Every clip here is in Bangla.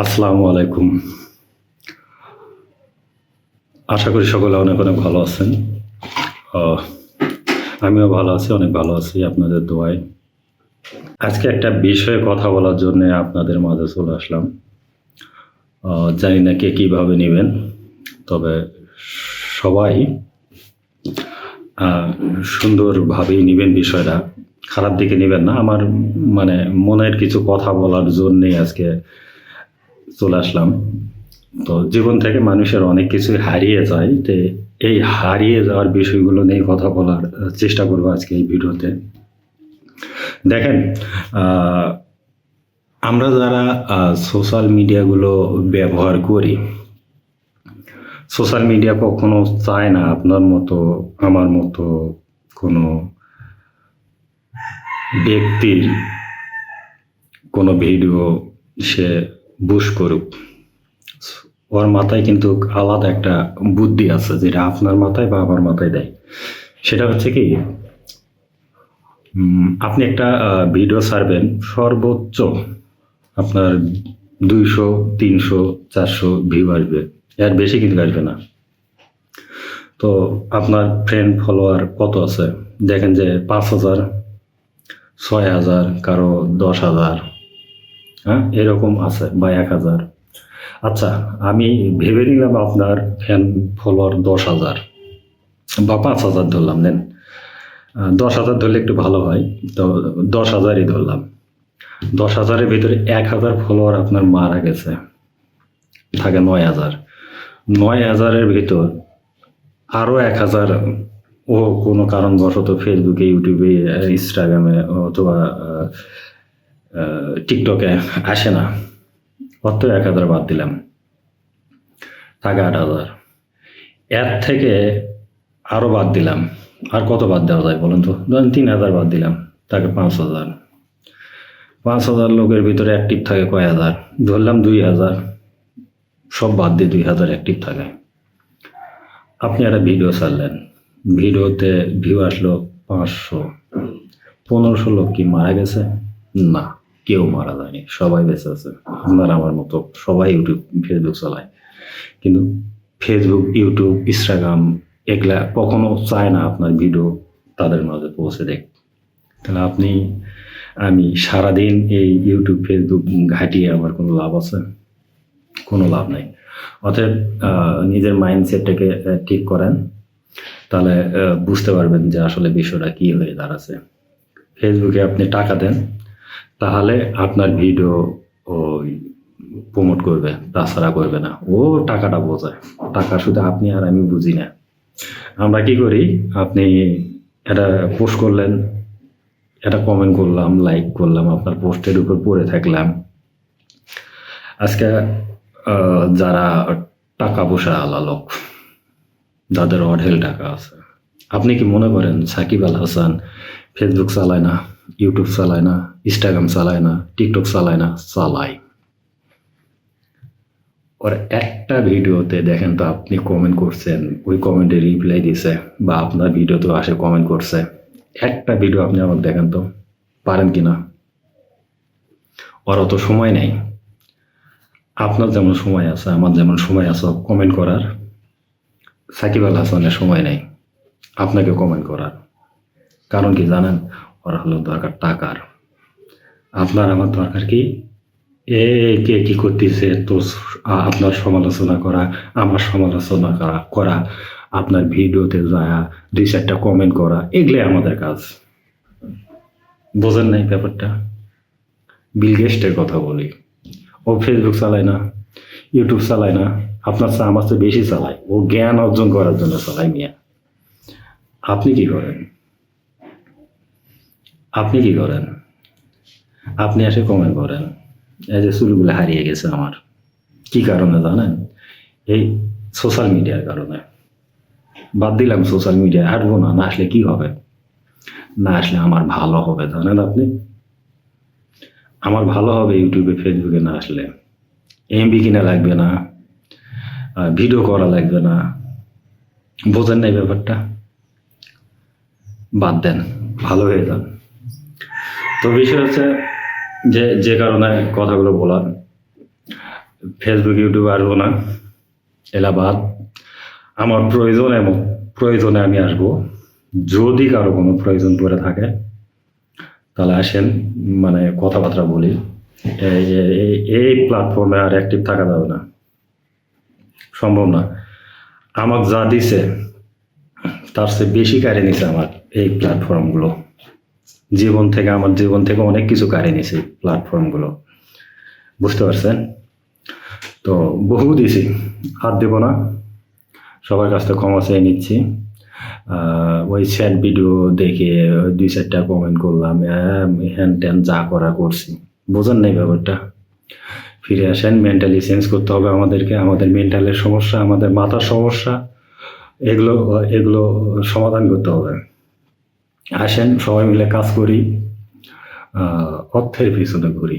আসসালামু আলাইকুম। আশা করি সকলে অনেক অনেক ভালো আছেন। আমিও ভালো আছি, অনেক ভালো আছি আপনাদের দোয়ায়। আজকে একটা বিষয়ে কথা বলার জন্য আপনাদের মাঝে চলে আসলাম। জানি না কে কীভাবে নেবেন, তবে সবাই সুন্দরভাবেই নেবেন বিষয়টা। খারাপ দিকে নেবেন না, আমার মানে মনের কিছু কথা বলার জন্যেই আজকে চলে আসলাম। তো জীবন থেকে মানুষের অনেক কিছুই হারিয়ে যায়। তো এই হারিয়ে যাওয়ার বিষয়গুলো নিয়ে কথা বলার চেষ্টা করব আজকে এই ভিডিওতে। দেখেন আমরা যারা সোশ্যাল মিডিয়াগুলো ব্যবহার করি সোশ্যাল মিডিয়া কখনো চায় না আপনার মতো, আমার মতো কোনো ব্যক্তির কোনো ভিডিও সে বুশ করুক। ওর মাথায় কিন্তু আলাদা একটা বুদ্ধি আছে যেটা আপনার মাথায় বা আমার মাথায় দেয়। সেটা হচ্ছে কি আপনি একটা ভিডিও ছাড়বেন সর্বোচ্চ আপনার দুইশো, তিনশো, চারশো ভিউ আসবে। এর বেশি কিন্তু আসবে না। তো আপনার ফ্রেন্ড ফলোয়ার কত আছে? দেখেন যে পাঁচ হাজার, ছয় হাজার, কারও দশ হাজার। হ্যাঁ? এরকম আছে বা এক হাজার। আচ্ছা আমি ভেবে নিলাম আপনার ফ্যান ফলোয়ার দশ হাজার বা পাঁচ হাজার ধরলাম আহ, দশ হাজার ধরলে একটু ভালো হয় তো দশ হাজারই ধরলাম। দশ হাজারের ভিতরে এক হাজার ফলোয়ার আপনার মারা গেছে। থাকে নয় হাজার। নয় হাজারের ভিতর আরও এক হাজার ও কোনো কারণবশত ফেসবুকে ইউটিউবে ইনস্টাগ্রামে অথবা টিকটকে আসে না। অত এক হাজার বাদ দিলাম। থাকে আট হাজার। এর থেকে আরও বাদ দিলাম। আর কত বাদ দেওয়া যায় বলুন তো? ধরেন তিন হাজার বাদ দিলাম, তাকে পাঁচ হাজার। পাঁচ হাজার লোকের ভিতরে অ্যাক্টিভ থাকে কয় হাজার? ধরলাম দুই হাজার। সব বাদ দিয়ে দুই হাজার অ্যাক্টিভ থাকে। আপনি একটা ভিডিও ছাড়লেন। ভিডিওতে ভিউ আসলো পাঁচশো। পনেরোশো লোক কি মারা গেছে? না। কেউ মারা যায়নি। সবাই বেঁচে আছে। আপনার আমার মতো সবাই ইউটিউব ফেসবুক চালায়। কিন্তু ফেসবুক ইউটিউব ইনস্টাগ্রাম এগুলা কখনো চায় না আপনার ভিডিও তাদের মাঝে পৌঁছে দেখ তাহলে আপনি, আমি সারাদিন এই ইউটিউব ফেসবুক ঘাটিয়ে আমার কোনো লাভ আছে? কোনো লাভ নাই। অতএব নিজের মাইন্ডসেটটাকে ঠিক করেন। তাহলে বুঝতে পারবেন যে আসলে বিষয়টা কি হয়ে দাঁড়াচ্ছে। ফেসবুকে আপনি টাকা দেন। তাহলে আপনার ভিডিও ওই প্রমোট করবে, তাছাড়া করবে না। ও টাকাটা বোঝায়। টাকা শুধু আপনি আর আমি বুঝি না। আমরা কি করি? আপনি এটা পোস্ট করলেন, এটা কমেন্ট করলাম লাইক করলাম, আপনার পোস্টের উপর পড়ে থাকলাম। আজকে যারা টাকা পয়সা আলা লোক, যাদের অঢেল টাকা আছে, আপনি কি মনে করেন সাকিব আল হাসান ফেসবুক চালায় না? ইউটিউব চালায় না ইনস্টাগ্রাম চালায় না টিকটক চালায় না, চালায়। ওর একটা ভিডিওতে দেখেন তো আপনি কমেন্ট করছেন, ওই কমেন্টে রিপ্লাই দিছে বা আপনার ভিডিওতে আসে কমেন্ট করছে। একটা ভিডিও আপনি আমাকে দেখেন তো, পারেন কি না? ওর অত সময় নেই। আপনার যেমন সময় আছে, আমার যেমন সময় আছে কমেন্ট করার। সাকিব আল হাসানের সময় নেই। আপনাকে কমেন্ট করার। কারণ কি জানেন? হলো দরকার টাকার। আপনার আমার দরকার কি? এ কে কি করতেছে? তো আপনার সমালোচনা করা, আমার সমালোচনা করা করা, আপনার ভিডিওতে যায়া দুই চারটা কমেন্ট করা, এগুলোই আমাদের কাজ। বোঝেন নাই ব্যাপারটা? বিল গেস্টের কথা বলি। ও ফেসবুক চালায় না ইউটিউব চালায় না, আপনার চা আমার চেয়ে বেশি চালায়। ও জ্ঞান অর্জন করার জন্য চালায় মিয়া। আপনি কি করেন? আপনি কি করেন? আপনি এসে কমেন্ট করেন, এই যে চুলগুলো হারিয়ে গেছে আমার। কি কারণে জানেন? এই সোশ্যাল মিডিয়ার কারণে। বাদ দিলাম সোশ্যাল মিডিয়া হাঁটবো না না আসলে কি হবে? না আসলে আমার ভালো হবে, জানেন আপনি? আমার ভালো হবে ইউটিউবে ফেসবুকে না আসলে। এমবি কিনা লাগবে না ভিডিও করা লাগবে না। বোঝেন নাই ব্যাপারটা? বাদ দেন, ভালো হয়ে যান। তো বিষয় হচ্ছে যে যে কারণে কথাগুলো বলার। ফেসবুক ইউটিউব আসব না, এলাহাবাদ। আমার প্রয়োজন এমন, প্রয়োজনে আমি আসব। যদি কারও কোনো প্রয়োজন পড়ে থাকে, তাহলে আসেন মানে কথাবার্তা বলি। এই- প্ল্যাটফর্মে আর অ্যাক্টিভ থাকা যাবে না। সম্ভব না। আমাকে যা দিছে, তার চেয়ে বেশি কারে নিছে আমার এই প্ল্যাটফর্মগুলো জীবন থেকে, আমার জীবন থেকে অনেক কিছু কারে এই প্ল্যাটফর্মগুলো বুঝতে পারছেন? তো বহু দিছি হাত দেব না। সবার কাছ থেকে ক্ষমা চেয়ে নিচ্ছি। ওই স্যাড ভিডিও দেখে দুই চারটা কমেন্ট করলাম হ্যান ট্যান যা করা করছি। বোঝেন নাই ব্যাপারটা। ফিরে আসেন মেন্টালি চেঞ্জ করতে হবে আমাদেরকে। আমাদের মেন্টালের সমস্যা, আমাদের মাথার সমস্যা, এগুলো এগুলো সমাধান করতে হবে। আসেন, সবাই মিলে কাজ করি অর্থের পিছনে ঘুরি।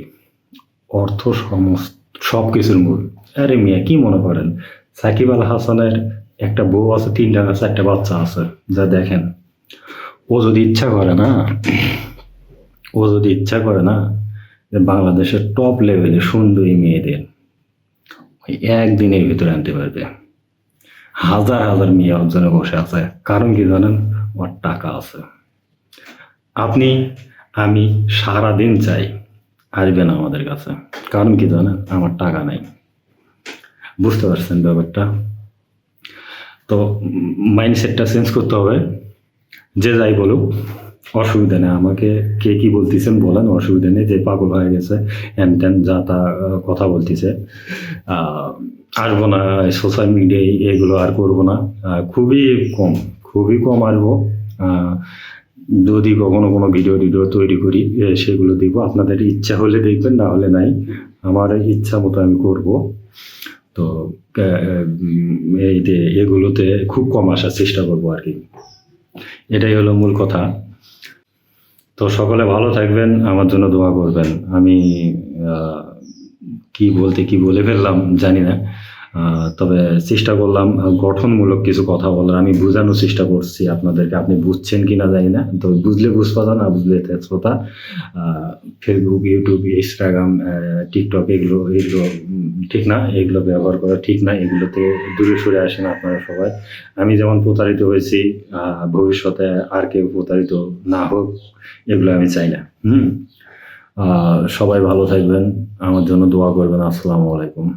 অর্থ সমস্ত সব কিছুর মূল। আরে মিয়া, কি মনে করেন? সাকিব আল হাসানের একটা বউ আছে, তিনটা না চারটা বাচ্চা আছে, যা দেখেন। ও যদি ইচ্ছা করে না, ও যদি ইচ্ছা করে না যে বাংলাদেশের টপ লেভেলে সুন্দরী মেয়েদের ওই একদিনের ভিতরে আনতে পারবে। হাজার হাজার মেয়ে অর্জনে বসে আছে। কারণ কি জানেন? ওর টাকা আছে। আপনি, আমি সারা দিন চাই আসবে না আমাদের কাছে। কারণ কি জানেন? আমার টাকা নাই। বুঝতে পারছেন ব্যাপারটা? তো মাইন্ডসেটটা চেঞ্জ করতে হবে। যে যাই বলুক, অসুবিধা নেই। আমাকে কে কি বলতেছেন বলেন, অসুবিধা নেই। যে পাগল হয়ে গেছে হ্যান যা তা কথা বলতেছে আসব না সোশ্যাল মিডিয়ায় এগুলো আর করব না। খুবই কম খুবই কম আসব। যদি কখনো কোনো ভিডিও টিডিও তৈরি করি সেগুলো দিব আপনাদের ইচ্ছা হলে দেখবেন, না হলে নাই। আমার ইচ্ছা মতো আমি করব। তো এই যে এগুলোতে খুব কম আসার চেষ্টা করব আর কি। এটাই হলো মূল কথা। তো সকলে ভালো থাকবেন, আমার জন্য দোয়া করবেন। আমি কি বলতে কি বলে ফেললাম জানি না। তবে চেষ্টা করলাম গঠনমূলক কিছু কথা বলার। আমি বোঝানোর চেষ্টা করছি আপনাদেরকে। আপনি বুঝছেন কি না জানি না, তো বুঝলে বুঝপাতা না বুঝলে তেজপাতা ফেসবুক ইউটিউব ইনস্টাগ্রাম টিকটক এগুলো এগুলো ঠিক না, এগুলো ব্যবহার করা ঠিক না এগুলোতে দূরে সরে আসেন আপনারা সবাই। আমি যেমন প্রতারিত হয়েছি ভবিষ্যতে আর কেউ প্রতারিত না হোক, এগুলো আমি চাই না। হুম? সবাই ভালো থাকবেন, আমার জন্য দোয়া করবেন। আসসালামু আলাইকুম।